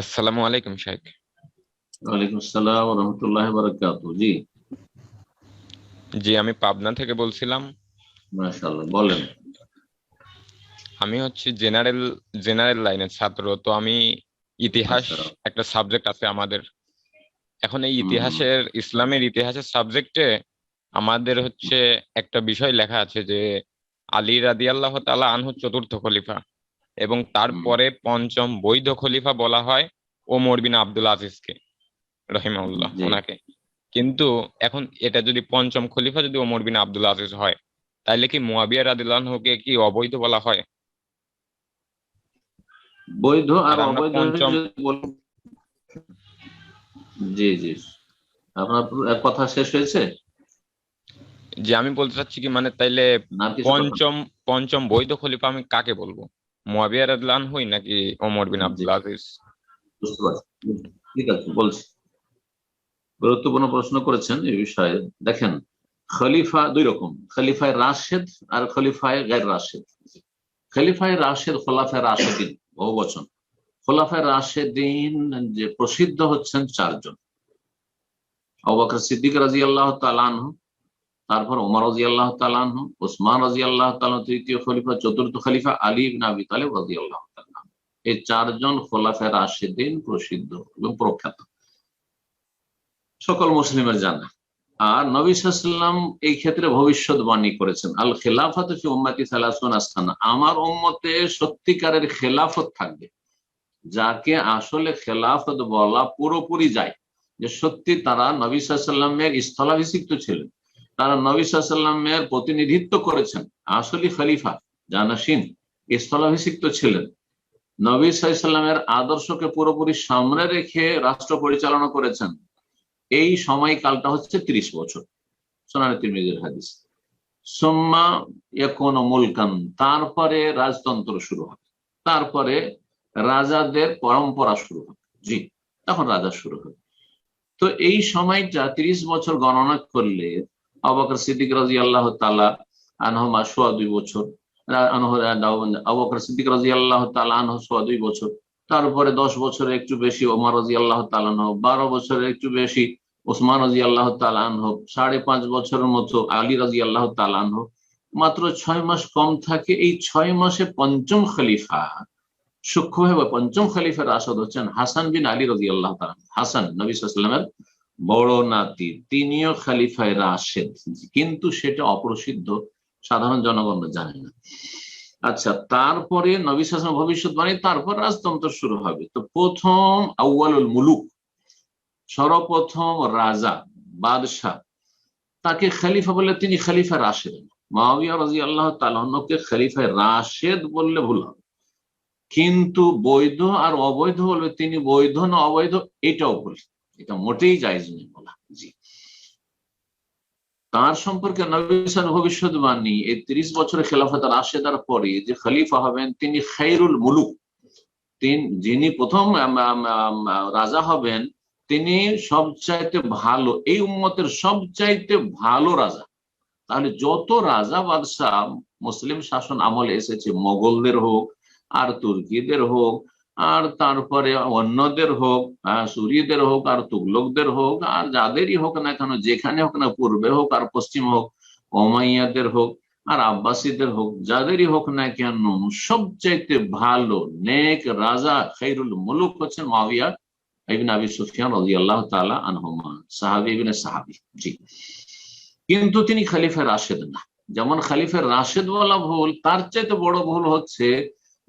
আসসালামু আলাইকুম শেখ ওয়ালাইকুম আসসালাম রহমতুল্লাহ বারাকাতু জি। জি আমি পাবনা থেকে বলছিলাম। মাশাআল্লাহ বলেন। আমি হচ্ছে জেনারেল জেনারেল লাইনের ছাত্র তো আমি ইতিহাস আচ্ছা। একটা সাবজেক্ট আছে আমাদের। এখন এই ইতিহাসের ইসলামের ইতিহাসের সাবজেক্টে আমাদের হচ্ছে একটা বিষয় লেখা আছে যে আলী রাদিয়াল্লাহ তাআলা আনহু চতুর্থ খলিফা। এবং তারপরে পঞ্চম বৈধ খলিফা বলা হয় ওমর বিন আব্দুল আজিজকে রহিমাউল্লাহ। ওনাকে। কিন্তু এখন এটা যদি পঞ্চম খলিফা যদি ওমর বিন আব্দুল আজিজ হয় তাহলে কি মুয়াবিয়া আনহুকে কি অবৈধ বলা হয়? বৈধ আর অবৈধ পঞ্চম- জি জি। আপনার কথা শেষ হয়েছে? যে আমি বলতে চাচ্ছি কি মানে তাইলে? পঞ্চম পঞ্চম বৈধ খলিফা আমি কাকে বলব? মুয়াবিয়া রাদিয়াল্লাহু আনহু নাকি ওমর বিন আব্দুল আজিজ? বুঝতে পারছি। ঠিক আছে বলছি। গুরুত্বপূর্ণ প্রশ্ন করেছেন এই বিষয়ে। দেখেন খলিফা দুই রকম খলিফায় রাশেদ আর খলিফায় গায়ের রাশেদ। খলিফায় রাশেদ খোলাফায় রাশেদিন বহু বচন। খোলাফায় রাশেদিন যে প্রসিদ্ধ হচ্ছেন চারজন। অবাকর সিদ্দিক রাজি আল্লাহ তালানহ তারপর ওমর রাজি আল্লাহ তালানহ ওসমান রাজি আল্লাহ তালান তৃতীয় খলিফা, চতুর্থ খলিফা, আলী ইবনে আবি তালেব রাজি আল্লাহ তালান এই চারজন খোলাফায় রাশেদিন প্রসিদ্ধ এবং প্রখ্যাত। সকল মুসলিমের জানা। আর নবী সাল্লাম এই ক্ষেত্রে ভবিষ্যৎবাণী করেছেন, আল খেলাফত উম্মতি সালাসুন আস্তানা আমার উম্মতে সত্যিকারের খেলাফত থাকবে, যাকে আসলে খেলাফত বলা পুরোপুরি যায়। যে সত্যি তারা নবী সাল্লামের স্থলাভিষিক্ত ছিলেন। তারা নবী সাল্লামের প্রতিনিধিত্ব করেছেন। আসলে খলিফা, জানাসিন স্থলাভিষিক্ত ছিলেন। নবী সাল্লামের আদর্শকে পুরোপুরি সামনে রেখে রাষ্ট্র পরিচালনা করেছেন। এই সময়কালটা হচ্ছে ত্রিশ বছর। সোনানি তিরমিজের হাদিস। সোম্মা কোন মুলকান, তারপরে রাজতন্ত্র শুরু হবে। তারপরে রাজাদের পরম্পরা শুরু হবে। জি, তখন রাজা শুরু হবে। তো এই সময়টা ত্রিশ বছর গণনা করলে আবাকর সিদ্দিক রাজি আল্লাহ তালা আনহমা সোয়া দুই বছর আবাকর সিদ্দিক রাজি আল্লাহ তালা আনহ সোয়া দুই বছর তারপরে দশ বছরে একটু বেশি ওমর রাজি আল্লাহ তালান বারো বছরে একটু বেশি ওসমান রাজি আল্লাহ তালান হোক সাড়ে পাঁচ বছরের মতো, আলী রাজি আল্লাহ তালান হোক মাত্র ছয় মাস কম থাকে, এই ছয় মাসে পঞ্চম খলিফা। সূক্ষ্মভাবে পঞ্চম খলিফার রাশদ হচ্ছেন হাসান বিন আলী রাজি আল্লাহ হাসান, নবী সাল্লামের বড় নাতি তিনিও খালিফায় রাশেদ। কিন্তু সেটা অপ্রসিদ্ধ, সাধারণ জনগণ জানে না। আচ্ছা তারপরে নবী শাসন ভবিষ্যৎবাণী তারপর রাজতন্ত্র শুরু হবে। তো প্রথম আউয়ালুল মুলুক, সর্বপ্রথম রাজা, বাদশাহ, তাকে খলিফা বললে তিনি খলিফা রাশেদ। মাওয়া রাজি আল্লাহ তালকে খলিফায় রাশেদ বললে ভুল হবে। কিন্তু বৈধ আর অবৈধ বলবে, তিনি বৈধ না অবৈধ, এটাও ভুল। এটা মোটেই জায়জ নেই বলা জি। তার সম্পর্কে নবীন ভবিষ্যৎবাণী এই তিরিশ বছরের খেলাফত রাশেদার পরে যে খলিফা হবেন, তিনি খাইরুল মুলুক। তিন যিনি প্রথম রাজা হবেন, তিনি সবচাইতে ভালো, এই উম্মতের সবচাইতে ভালো রাজা। তাহলে যত রাজা, বাদশাহ, মুসলিম শাসন আমলে এসেছে, মোগলদের হোক আর তুর্কিদের হোক আর তারপরে অন্যদের হোক সুরিদের হোক, আর তুগলকদের হোক, আর যাদেরই হোক না কেন, যেখানে হোক না, পূর্বে হোক আর পশ্চিম হোক, ওমাইয়াদের হোক আর আব্বাসীদের হোক, যাদেরই হোক না কেন, সবচাইতে ভালো নেক রাজা খৈরুল মুলুক হচ্ছেন মাবিয়া ইবিন আবি সুফিয়ান রাজি আল্লাহ তালা আনহুমা, সাহাবি ইবিন সাহাবি, জি। কিন্তু তিনি খালিফা রাশেদ না। যেমন খালিফা রাশেদ বলা ভুল, তার চাইতে বড় ভুল হচ্ছে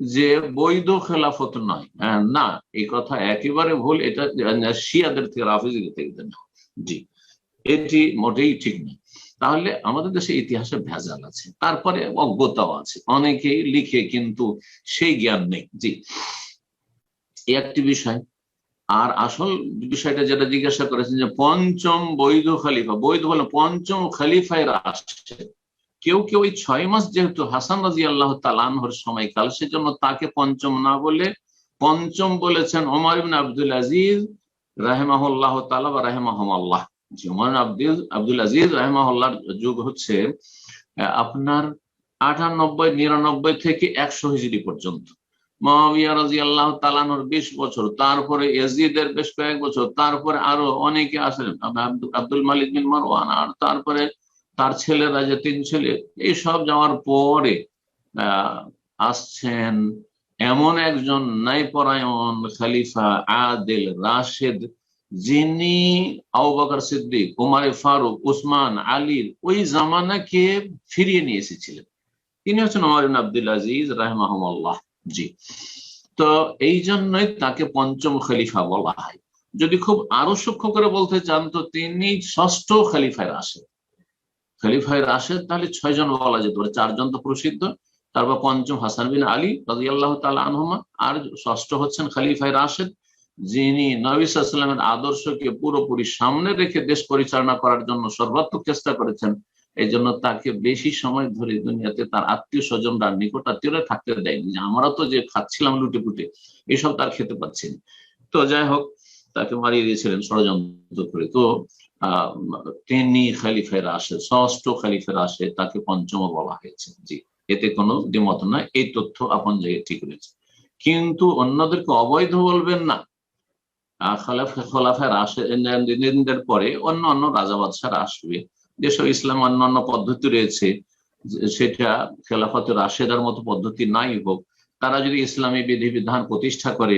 যে বৈধ খেলাফত নয়। না, এই কথা একেবারে ভুল। এটা শিয়াদের থেকে, রাফিজদের থেকে জি, এটি মোটেই ঠিক নেই তাহলে আমাদের দেশে ইতিহাসে ভেজাল আছে, তারপরে অজ্ঞতাও আছে। অনেকেই লিখে কিন্তু সেই জ্ঞান নেই। জি একটি বিষয়। আর আসল বিষয়টা যেটা জিজ্ঞাসা করেছেন যে পঞ্চম বৈধ খালিফা, বৈধ হলো পঞ্চম খালিফায় রাষ্ট্রে কেউ কেউ ওই ছয় মাস যেহেতু হাসান রাজি আল্লাহ তালানহর সময়কাল, সেজন্য তাকে পঞ্চম না বলে পঞ্চম বলেছেন ওমর ইবিন আব্দুল আজিজ রাহেমাহুল্লাহ তালা বা রাহেমাহমাল্লাহ। ওমর আব্দুল আব্দুল আজিজ রাহেমাহুল্লাহর যুগ হচ্ছে আপনার আটানব্বই, নিরানব্বই থেকে একশো হিজড়ি পর্যন্ত। মহাবিয়া রাজি আল্লাহ তালানোর বিশ বছর, তারপরে এজিদের বেশ কয়েক বছর, তারপরে আরও অনেকে আব্দুল- আব্দুল মালিক বিন মারওয়ান, আর তারপরে তার ছেলেরা যে তিন ছেলে, এইসব যাওয়ার পরে আসছেন এমন একজন ন্যায়পরায়ণ খালিফা আদিল রাশেদ, যিনি আবু বকর সিদ্দিক, উমারে ফারুক, উসমান, আলীর ওই জামানাকে ফিরিয়ে নিয়ে এসেছিলেন। তিনি হচ্ছেন ওমর আব্দুল আজিজ রাহমাহুল্লাহ জি। তো এই জন্যই তাকে পঞ্চম খলিফা বলা হয়। যদি খুব আরও সূক্ষ্ম করে বলতে চান, তো তিনি ষষ্ঠ খলিফায় রাশেদ খলিফায় রাশেদ তাহলে ছয় জন বলা যেতে পারে। চারজন তো প্রসিদ্ধ। তারপর পঞ্চম হাসান বিন আলী রাজি আল্লাহ তালা আনহুমা। আর ষষ্ঠ হচ্ছেন খলিফায় রাশেদ, যিনি নবিসামের আদর্শকে পুরোপুরি সামনে রেখে দেশ পরিচালনা করার জন্য সর্বাত্মক চেষ্টা করেছেন। এই জন্য তাকে বেশি সময় ধরে দুনিয়াতে তার আত্মীয় স্বজনরা নিকট আত্মীয়রা থাকতে দেয়নি। আমরা তো যে খাচ্ছিলাম লুটে পুটে এসব তার খেতে পাচ্ছি। তো যাই হোক, তাকে মারিয়ে দিয়েছিলেন ষড়যন্ত্র করে। তো তিনি খালিফের আসে ষষ্ঠ খালিফের আসে তাকে পঞ্চম বলা হয়েছে। জি, এতে কোনো দ্বিমত নয়। এই তথ্য আপন জায়গায় ঠিক রয়েছে। কিন্তু অন্যদেরকে অবৈধ বলবেন না। খলাফার আসে পরে অন্য অন্য রাজা বাদশার আসবে। যেসব ইসলাম অন্যান্য পদ্ধতি রয়েছে, সেটা খেলাফতের রাশেদার মতো পদ্ধতি নাই হোক। তারা যদি ইসলামী বিধিবিধান প্রতিষ্ঠা করে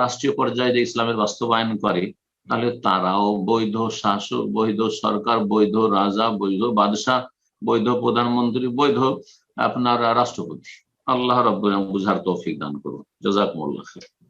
রাষ্ট্রীয় পর্যায়ে যে ইসলামের বাস্তবায়ন করে তাহলে তারাও বৈধ শাসক, বৈধ সরকার, বৈধ রাজা, বৈধ বাদশাহ, বৈধ প্রধানমন্ত্রী, বৈধ আপনার রাষ্ট্রপতি আল্লাহ রব্বুল বুঝার তৌফিক দান করুন জজাক খাইর।